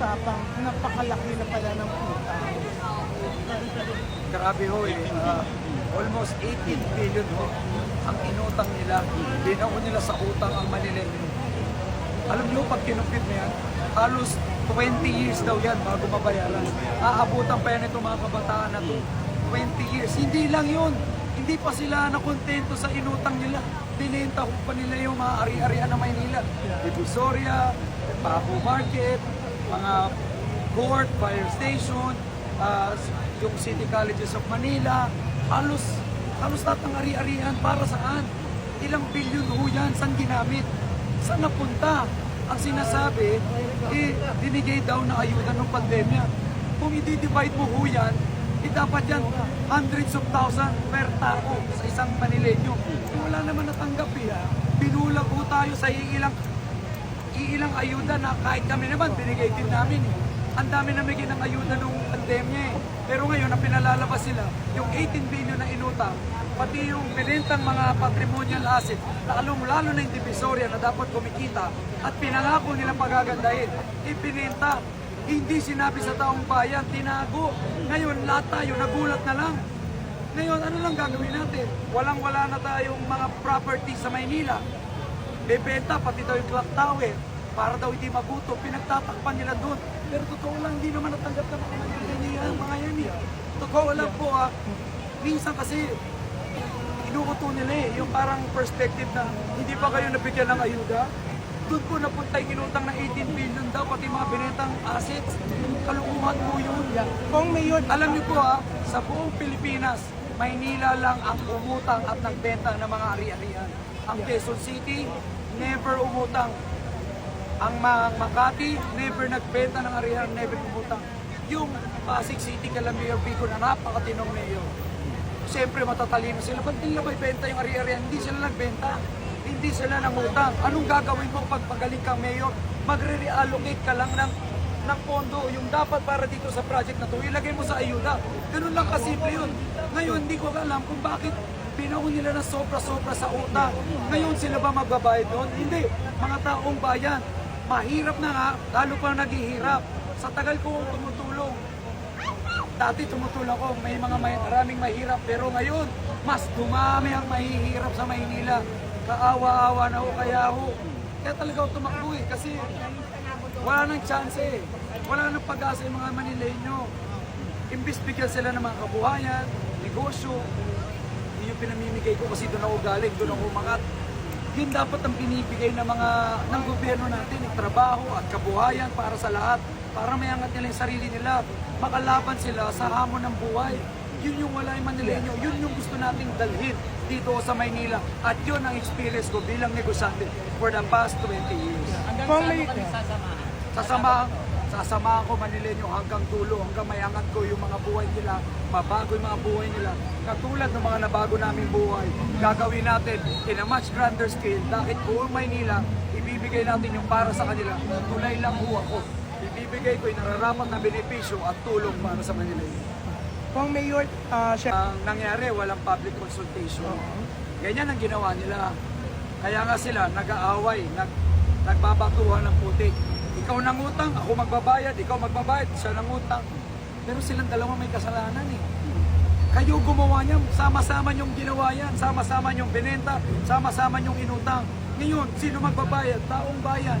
usapang napakalaki na pala ng utang. Grabe ho eh. Ah, almost 18 billion ho ang inutang nila. Binaon nila sa utang ang Manileño. Alam niyo, pag kinumpit mo yan, halos 20 years daw yan bago mabayaran. Aabutan pa yan itong mga kabataan na to. 20 years. Hindi lang yun. Hindi pa sila nakontento sa inutang nila. Binenta ko pa nila yung mga ari-arian ng Maynila. Divisoria, Papo Market, mga court, fire station, ah, yung City Colleges of Manila, halos, halos lahat ng ari-arian para saan? Ilang bilyon ho yan? Saan ginamit? Saan napunta? Ang sinasabi, eh, binigay daw na ayuda ng pandemya. Kung i-divide mo ho yan, eh, dapat yan hundreds of thousand per tao sa isang Manileño. Eh, wala naman natanggap eh. Binulag ho tayo sa iilang iilang ayuda na kahit kami naman, binigay din namin eh. Ang dami na bigyan ng ayuda nung pandemya eh. Pero ngayon, ang pinalalabas sila, yung 18 billion na inutang, pati yung binentang mga patrimonial asset, lalong lalo na yung divisoria na dapat kumikita at pinangako nilang pagagandahin, ipinenta. Hindi sinabi sa taong bayan, tinago. Ngayon, lahat tayo, nagulat na lang. Ngayon, ano lang gagawin natin? Walang-wala na tayong mga property sa Maynila bebenta pati daw yung clock tower para daw hindi magutom. Pinagtatakpan nila doon. Pero totoo lang, hindi naman natanggap ng mga Manila mga yan eh. Totoo lang po ah. Minsan kasi inuuto nila eh, yung parang perspective na hindi pa kayo nabigyan ng ayuda. Doon po napunta yung inutang na 18 billion daw, pati mga binentang assets. Kalukuhan po yun. Kung mayor, Alam niyo po ha, sa buong Pilipinas, Maynila lang ang umutang at nagbenta ng mga ari-arian. Ang Quezon City, never umutang. Ang Ma- Makati, never nagbenta ng arihan, never umutang. Yung Pasig City, kala Mayor Pico na napakatinong mayor. Siyempre matatalino sila. Ba't nila ba ibenta yung ari-arian? Hindi sila nagbenta. Hindi sila nangutang. Anong gagawin mo pag pagaling kang mayor? Magre-reallocate ka lang ng ng pondo, yung dapat para dito sa project na to, ilagay mo sa ayuda. Ganun lang kasimple yun. Ngayon, hindi ko alam kung bakit binaon nila na sobra-sobra sa utang. Ngayon, sila ba magbabayad doon? Hindi. Mga taong bayan, mahirap na nga, lalo pa naghihirap. Sa tagal ko tumutulong, Dati tumutulong ako, may mga may, maraming mahirap, pero ngayon, mas dumami ang mahihirap sa Maynila. Kaawa-awa na ho, kaya ho. Kaya talaga ako tumakbo eh, kasi wala nang chance eh. Wala nang pag-asa yung mga Manileño. Imbis bigyan sila ng mga kabuhayan, negosyo, yun yung pinamimigay ko kasi doon ako galing, doon ako umangat. Yun dapat ang binibigay ng mga ng gobyerno natin, yung trabaho at kabuhayan para sa lahat, para mayangat nila yung sarili nila, makalaban sila sa hamon ng buhay. Yun yung wala yung Manileño, yun yung gusto nating dalhin dito sa Maynila. At yun ang experience ko bilang negosyante for the past 20 years. kung may, Sasama, sasama ko Manileño hanggang dulo, hanggang mayangat ko yung mga buhay nila, mabago yung mga buhay nila. Katulad ng mga nabago naming buhay, gagawin natin in a much grander scale dahil buong Maynila, ibibigay natin yung para sa kanila. Tulay lang ho ako. Ibibigay ko yung nararapat na benepisyo at tulong para sa Manileño. kung mayor, ah, siya, Ang nangyari, walang public consultation. Ganyan ang ginawa nila. Kaya nga sila nag-aaway, nag, nagbabatuhan ng putik. Ikaw nangutang, ako magbabayad, ikaw magbabayad, siya nangutang. Pero silang dalawa may kasalanan eh. Kayo gumawa niyan, sama-sama niyong ginawa yan, sama-sama niyong binenta, sama-sama niyong inutang. Ngayon, sino magbabayad? Taong bayan.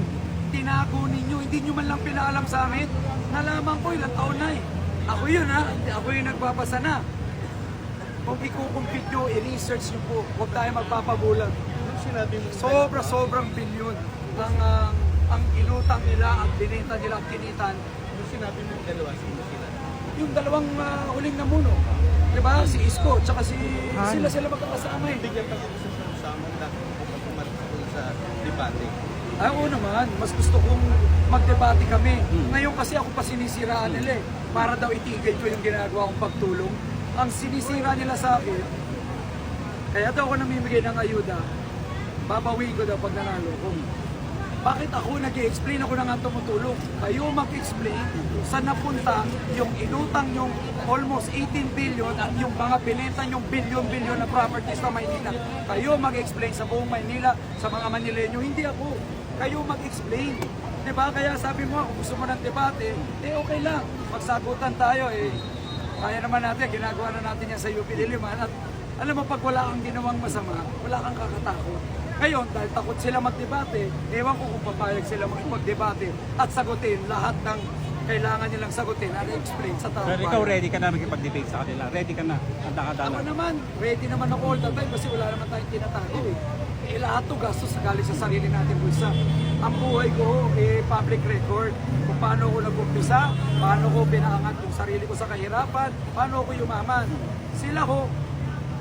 Tinago ninyo, hindi niyo man lang pinaalam sa amin. Nalaman ko ilang taon na eh. Ako yun ha, ako yung nagbabasa na. Kung ikukumpit nyo, i-research nyo po, huwag tayo mo Sobra-sobrang bilyon ang, ang, ang inutang nila, ang binenta nila, ang kinitan. Nung sinabi mo yung dalawa, sino sila? Yung dalawang ah, huling namuno, di ba? Si Isko, tsaka si sila sila magkakasama eh. Bigyan ka gusto sa sama na pumatok sa debate. Ay, oo naman, mas gusto kong magdebate kami. Ngayon kasi ako pa sinisiraan nila eh. Para daw itigil ko yung ginagawa kong pagtulong. Ang sinisira nila sa akin, kaya daw ako namimigay ng ayuda, babawi ko daw pag nanalo ko. Bakit ako nag explain ako na nga tumutulong? Kayo mag-explain saan napunta yung inutang yung almost 18 billion at yung mga binenta yung billion-billion na properties sa Maynila. Kayo mag-explain sa buong Maynila, sa mga Manileño, hindi ako. Kayo mag-explain. Di ba? Kaya sabi mo, kung gusto mo ng debate, eh okay lang. Magsagutan tayo eh. Kaya naman natin, ginagawa na natin yan sa UP Diliman. At alam mo, pag wala kang ginawang masama, wala kang kakatakot. Ngayon, dahil takot sila magdebate, ewan ko kung papayag sila makipagdebate at sagutin lahat ng kailangan nilang sagutin at explain sa tao. Pero ikaw ready ka na makipag-debate sa kanila. Ready ka na. Handa ka Ako na. naman, ready naman ako all the time kasi wala naman tayong tinatago eh. Eh lahat to gastos sa galing sa sarili natin bulsa. Ang buhay ko eh public record. Kung paano ako nag-umpisa, paano ko pinaangat yung sarili ko sa kahirapan, paano ako yumaman. Sila ho,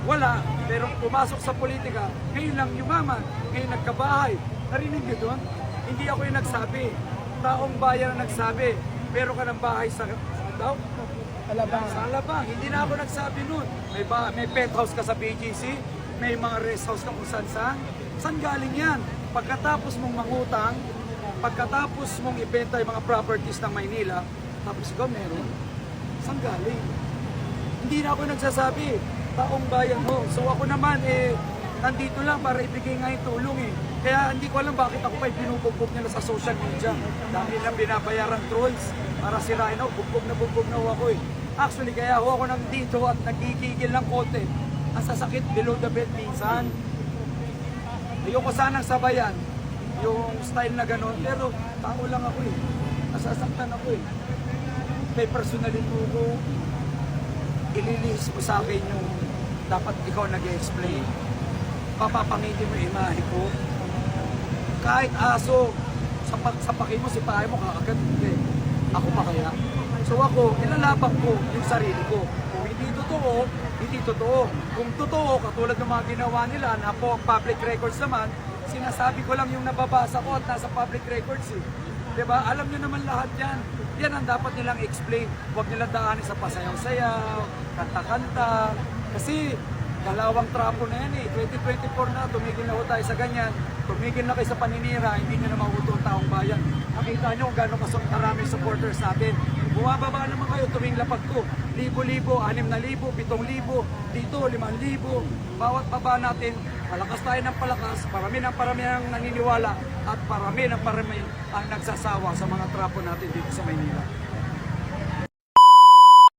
wala, pero pumasok sa politika, ngayon lang yumaman, ngayon nagkabahay. Narinig niyo doon? Hindi ako yung nagsabi. Taong bayan ang nagsabi, meron ka ng bahay sa, sa daw? Alabang. Sa Alabang, hindi na ako nagsabi nun. May, ba, may penthouse ka sa BGC, may mga rest house ka kung saan saan. Saan galing yan? Pagkatapos mong mangutang, pagkatapos mong ibenta yung mga properties ng Maynila, tapos ikaw meron, saan galing? Hindi na ako nagsasabi, taong bayan ho. So ako naman, eh, nandito lang para ibigay nga yung tulong eh. Kaya hindi ko alam bakit ako pa binubugbog nila sa social media. Dami lang binabayarang trolls para sirain ako. Bugbog na bugbog na ako eh. Actually, kaya ho ako nang dito at nagkikigil ng konti. Ang sasakit below the belt minsan. Ayoko sanang sabayan yung style na gano'n. Pero tao lang ako eh. Nasasaktan ako eh. May personality ko. Ililihis mo sa akin yung dapat ikaw nag-explain. Papapangitin mo yung imahe ko. Kahit aso, sapak sapakin mo, sipahin mo, kakagat. Hindi. Ako pa kaya. So ako, ilalabak ko yung sarili ko. Kung hindi totoo, hindi totoo. Kung totoo, katulad ng mga ginawa nila na po public records naman, sinasabi ko lang yung nababasa ko at nasa public records eh. 'Di ba? Alam niyo naman lahat 'yan. Yan ang dapat nilang explain. Huwag nilang daanin sa pasayaw-sayaw, kanta-kanta. Kasi dalawang trapo na yan eh. 2024 na, tumigil na ho tayo sa ganyan. Tumigil na kayo sa paninira, hindi nyo na mahuto ang taong bayan. Nakita nyo kung gano'ng kasok maraming supporters natin. Bumababa naman kayo tuwing lapag ko. Libo-libo, anim na libo, pitong libo, dito, limang libo. Bawat baba natin, palakas tayo ng palakas, parami ng parami ang naniniwala at parami ng parami ang nagsasawa sa mga trapo natin dito sa Maynila.